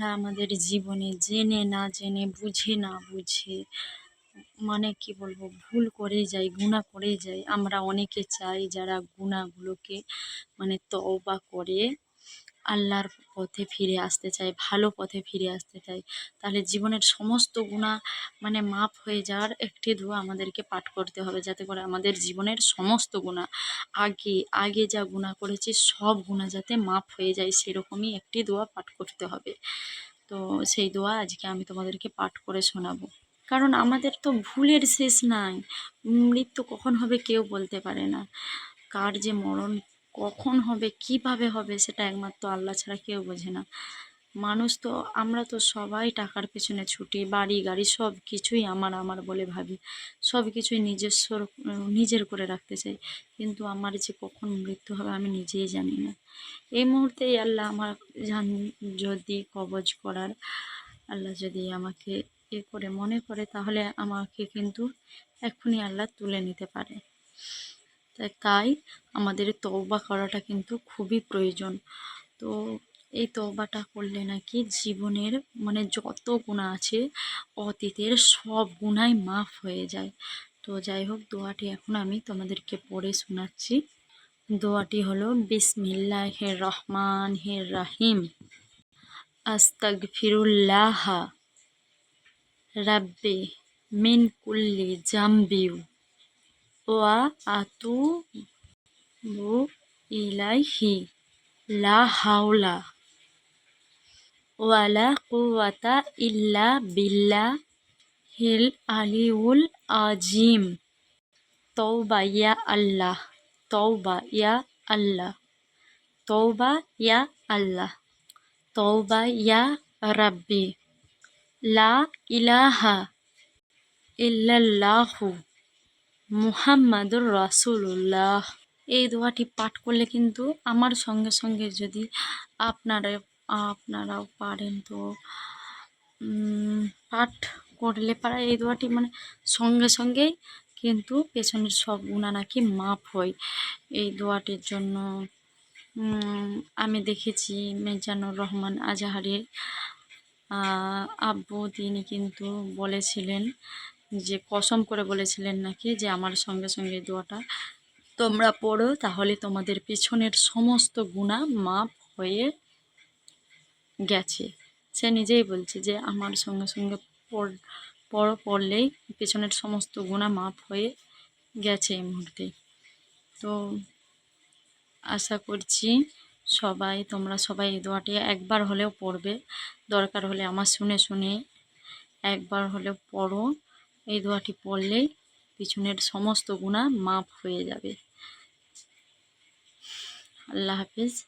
আমরা আমাদের জীবনে জেনে না জেনে, বুঝে না বুঝে মানে কি বলব, ভুল করেই যাই, গুনাহ করেই যাই, আমরা অনেকে চাই যারা গুনাহগুলোকে মানে তওবা করে আল্লাহর পথে ফিরে আসতে চাই ভালো পথে ফিরে আসতে চাই তাহলে জীবনের সমস্ত গুনাহ মানে মাফ হয়ে যাওয়ার একটি দোয়া আমাদেরকে পাঠ করতে হবে, যাতে করে আমাদের জীবনের সমস্ত গুনাহ আগে আগে যা গুনাহ করেছি সব গুণা যাতে মাফ হয়ে যায়, সেরকমই একটি দোয়া পাঠ করতে হবে। তো সেই দোয়া আজকে আমি তোমাদেরকে পাঠ করে শোনাবো। কারণ আমাদের তো ভুলের শেষ নাই। মৃত্যু কখন হবে কেউ বলতে পারে না। কার যে মরণ, কখন হবে, কীভাবে হবে, সেটা একমাত্র আল্লাহ ছাড়া কেউ বোঝে না। মানুষ তো, আমরা তো সবাই টাকার পেছনে ছুটি, বাড়ি, গাড়ি সব কিছুই আমার আমার বলে ভাবি। সব কিছুই নিজস্ব নিজের করে রাখতে চাই। কিন্তু আমার যে কখন মৃত্যু হবে আমি নিজেই জানি না। এই মুহূর্তেই আল্লাহ আমার যদি কবজ করার, আল্লাহ যদি আমাকে এ করে মনে করে, তাহলে আমাকে কিন্তু এক্ষুনি আল্লাহ তুলে নিতে পারে। তাই আমাদের তওবা করাটা কিন্তু খুবই প্রয়োজন। তো এই তবাটা করলে নাকি জীবনের মানে যত গুণা আছে, অতীতের সব গুণাই মাফ হয়ে যায়। তো যাই হোক, দোয়াটি এখন আমি তোমাদেরকে পড়ে শোনাচ্ছি। দোয়াটি হলো বিসমিল্লাহ রহমান হের রাহিম আস্তাগফিরুল্লাহ রাব্বি মিন কুল্লি জাম্বিউ ওয়া আতু বু ইলাইহি। লা হাওলা ওয়ালা কুওয়াতা ইল্লা বিল্লাহ হিল আলিউল আজিম তওবা ইয়া আল্লাহ তওবা ইয়া আল্লাহ তওবা ইয়া আল্লাহ তওবা ইয়া রাব্বি লা ইলাহা ইল্লাল্লাহু মুহাম্মাদুর রাসূলুল্লাহ। এই দোয়াটি পাঠ করলে কিন্তু আমার সঙ্গে সঙ্গে যদি আপনারা আপনারাও পারেন তো। পাঠ করলে পারা এই দোয়াটি মানে সঙ্গে সঙ্গেই কিন্তু পেছনের সব গুণা নাকি মাফ হয়। এই দোয়াটির জন্য আমি দেখেছি মেজানুর রহমান আজাহারের আব্বু তিনি কিন্তু বলেছিলেন যে, কসম করে বলেছিলেন নাকি যে, আমার সঙ্গে সঙ্গে দোয়াটা তোমরা পড়ো, তাহলে তোমাদের পেছনের সমস্ত গুণা মাপ হয়ে গেছে। সে নিজেই বলছে যে, আমার সঙ্গে সঙ্গে পড় পড়ো পড়লেই পেছনের সমস্ত গুণা মাপ হয়ে গেছে এই মুহূর্তে। তো আশা করছি সবাই, তোমরা সবাই এই দোয়াটি একবার হলেও পড়বে। দরকার হলে আমার শুনে শুনে একবার হলেও পড়ো। এই দোয়াটি পড়লেই পিছনের সমস্ত গুণা মাপ হয়ে যাবে। আল্লাহ হাফিজ।